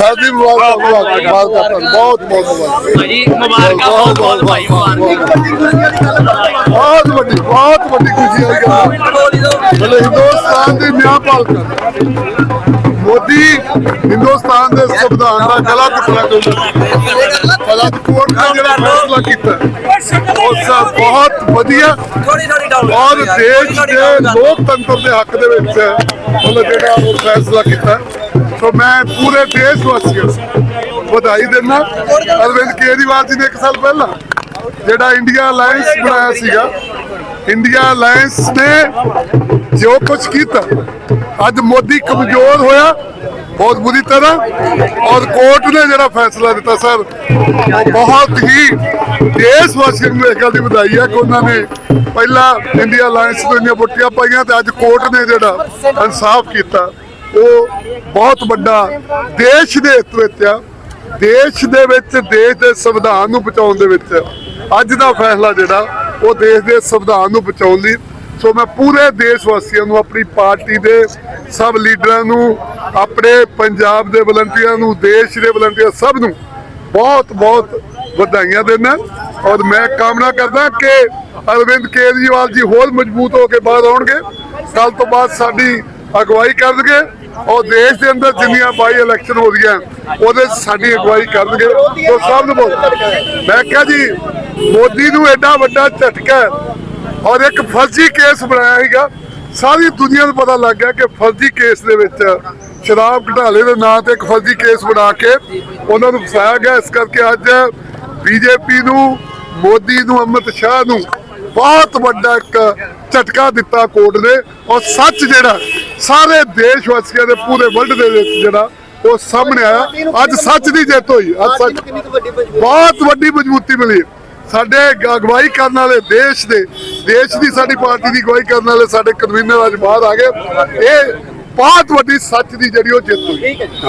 ਸ਼ਾਦੀ ਮੁਬਾਰਕ ਮੁਬਾਰਕ ਮੁਬਾਰਕ ਬਹੁਤ ਬਹੁਤ ਮੁਬਾਰਕ। ਭਾਜੀ ਮੁਬਾਰਕਾਂ ਬਹੁਤ ਬਹੁਤ ਭਾਈ ਮੁਬਾਰਕਾਂ। ਬਹੁਤ ਵੱਡੀ ਬਹੁਤ ਵੱਡੀ ਖੁਸ਼ੀ ਹੈ ਬਲੇ ਹਿੰਦੁਸਤਾਨ ਦੀ ਨਿਆਂਪਾਲ ਕਰ। ਮੋਦੀ ਹਿੰਦੁਸਤਾਨ ਦੇ ਸੰਵਿਧਾਨ ਦਾ ਗਲਤ ਪ੍ਰਯੋਗ ਗਲਤ ਕੋਰਟ ਨੇ ਜਿਹੜਾ ਫੈਸਲਾ ਕੀਤਾ ਉਹ ਸਭ ਬਹੁਤ ਵਧੀਆ। ਥੋੜੀ ਥੋੜੀ ਡਾਊਨ ਔਰ ਦੇਸ਼ ਦੇ ਲੋਕਤੰਤਰ ਦੇ ਹੱਕ ਦੇ ਵਿੱਚ ਮਤਲਬ ਜਿਹੜਾ ਉਹ ਫੈਸਲਾ ਕੀਤਾ। ਸੋ ਮੈਂ ਪੂਰੇ ਦੇਸ਼ ਵਾਸੀਆਂ ਨੂੰ ਵਧਾਈ ਦਿੰਦਾ। ਅਰਵਿੰਦ ਕੇਜਰੀਵਾਲ ਜੀ ਨੇ ਇੱਕ ਸਾਲ ਪਹਿਲਾਂ ਜਿਹੜਾ ਇੰਡੀਆ ਅਲਾਈਅੰਸ ਬਣਾਇਆ ਸੀਗਾ ਇੰਡੀਆ ਅਲਾਈਅੰਸ ਨੇ ਜੋ ਕੁਝ ਕੀਤਾ ਅੱਜ ਮੋਦੀ ਕਮਜ਼ੋਰ ਹੋਇਆ। ਬਹੁਤ ਬੁਰੀ ਤਰ੍ਹਾਂ। ਔਰ ਕੋਰਟ ਨੇ ਜਿਹੜਾ ਫੈਸਲਾ ਦਿੱਤਾ, ਸਰ ਬਹੁਤ ਹੀ ਦੇਸ਼ ਵਾਸੀਆਂ ਨੂੰ ਇਸ ਗੱਲ ਦੀ ਵਧਾਈ ਹੈ ਕਿ ਉਹਨਾਂ ਨੇ ਪਹਿਲਾਂ ਇੰਡੀਆ ਅਲਾਈਅੰਸ ਤੋਂ ਇੰਨੀਆਂ ਵੋਟੀਆਂ ਪਾਈਆਂ ਤੇ ਅੱਜ ਕੋਰਟ ਨੇ ਜਿਹੜਾ ਇਨਸਾਫ ਕੀਤਾ। ਉਹ ਬਹੁਤ ਵੱਡਾ ਦੇਸ਼ ਦੇ ਹਿੱਤ ਵਿੱਚ ਆ। ਦੇਸ਼ ਦੇ ਵਿੱਚ, ਦੇਸ਼ ਦੇ ਸੰਵਿਧਾਨ ਨੂੰ ਬਚਾਉਣ ਦੇ ਵਿੱਚ ਅੱਜ ਦਾ ਫੈਸਲਾ ਜਿਹੜਾ, ਉਹ ਦੇਸ਼ ਦੇ ਸੰਵਿਧਾਨ ਨੂੰ ਬਚਾਉਣ ਲਈ ਸੋ ਮੈਂ ਪੂਰੇ ਦੇਸ਼ ਵਾਸੀਆਂ ਨੂੰ, ਆਪਣੀ ਪਾਰਟੀ ਦੇ ਸਭ ਲੀਡਰਾਂ ਨੂੰ, ਆਪਣੇ ਪੰਜਾਬ ਦੇ ਵਲੰਟੀਅਰਾਂ ਨੂੰ, ਦੇਸ਼ ਦੇ ਵਲੰਟੀਅਰ ਸਭ ਨੂੰ ਬਹੁਤ ਬਹੁਤ ਵਧਾਈਆਂ ਦਿੰਦਾ ਔਰ ਮੈਂ ਕਾਮਨਾ ਕਰਦਾ ਕਿ ਅਰਵਿੰਦ ਕੇਜਰੀਵਾਲ ਜੀ ਹੋਰ ਮਜ਼ਬੂਤ ਹੋ ਕੇ ਬਾਹਰ ਆਉਣਗੇ। ਕੱਲ ਤੋਂ ਬਾਅਦ ਸਾਡੀ ਅਗਵਾਈ ਕਰਨਗੇ ਔਰ ਦੇਸ਼ ਦੇ ਅੰਦਰ ਜਿੰਨੀਆਂ ਬਾਈ ਇਲੈਕਸ਼ਨ ਹੋ ਰਹੀਆਂ, ਉਹਦੇ ਸਾਡੀ ਅਗਵਾਈ ਕਰਨਗੇ। ਸੋ ਸਭ ਨੂੰ ਬਹੁਤ ਮੈਂ ਕਿਹਾ ਜੀ, ਮੋਦੀ ਨੂੰ ਐਡਾ ਵੱਡਾ ਝਟਕਾ ਔਰ ਇੱਕ ਫਰਜ਼ੀ ਕੇਸ ਬਣਾਇਆ ਸੀਗਾ। ਸਾਰੀ ਦੁਨੀਆ ਨੂੰ ਪਤਾ ਲੱਗ ਗਿਆ ਕਿ ਫਰਜ਼ੀ ਕੇਸ ਦੇ ਵਿੱਚ ਸ਼ਰਾਬ ਘਟਾਲੇ ਦੇ ਨਾਂ ਤੇ ਇੱਕ ਫਰਜ਼ੀ ਕੇਸ ਬਣਾ ਕੇ ਉਹਨਾਂ ਨੂੰ ਫਸਾਇਆ ਗਿਆ। ਇਸ ਕਰਕੇ ਅੱਜ ਬੀਜੇਪੀ ਨੂੰ ਮੋਦੀ ਨੂੰ ਅਮਿਤ ਸ਼ਾਹ ਨੂੰ ਬਹੁਤ ਵੱਡਾ ਇੱਕ ਝਟਕਾ ਦਿੱਤਾ ਕੋਰਟ ਨੇ। ਔਰ ਸੱਚ ਜਿਹੜਾ ਸਾਰੇ ਦੇਸ਼ ਵਾਸੀਆਂ ਦੇ ਪੂਰੇ ਵਰਲਡ ਦੇ ਵਿੱਚ ਜਿਹੜਾ ਉਹ ਸਾਹਮਣੇ ਆਇਆ। ਅੱਜ ਸੱਚ ਦੀ ਜਿੱਤ ਹੋਈ ਅੱਜ ਸੱਚ ਬਹੁਤ ਵੱਡੀ ਮਜ਼ਬੂਤੀ ਮਿਲੀ। ਸਾਡੇ ਅਗਵਾਈ ਕਰਨ ਵਾਲੇ ਦੇਸ਼ ਦੇ ਦੇਸ਼ ਦੀ ਸਾਡੀ ਪਾਰਟੀ ਦੀ ਅਗਵਾਈ ਕਰਨ ਵਾਲੇ ਸਾਡੇ ਕਨਵੀਨਰ ਅੱਜ ਬਾਹਰ ਆ ਗਏ। ਇਹ ਬਹੁਤ ਵੱਡੀ ਸੱਚ ਦੀ ਜਿਹੜੀ ਉਹ ਜਿੱਤ ਹੋਈ। ਠੀਕ ਹੈ ਜੀ।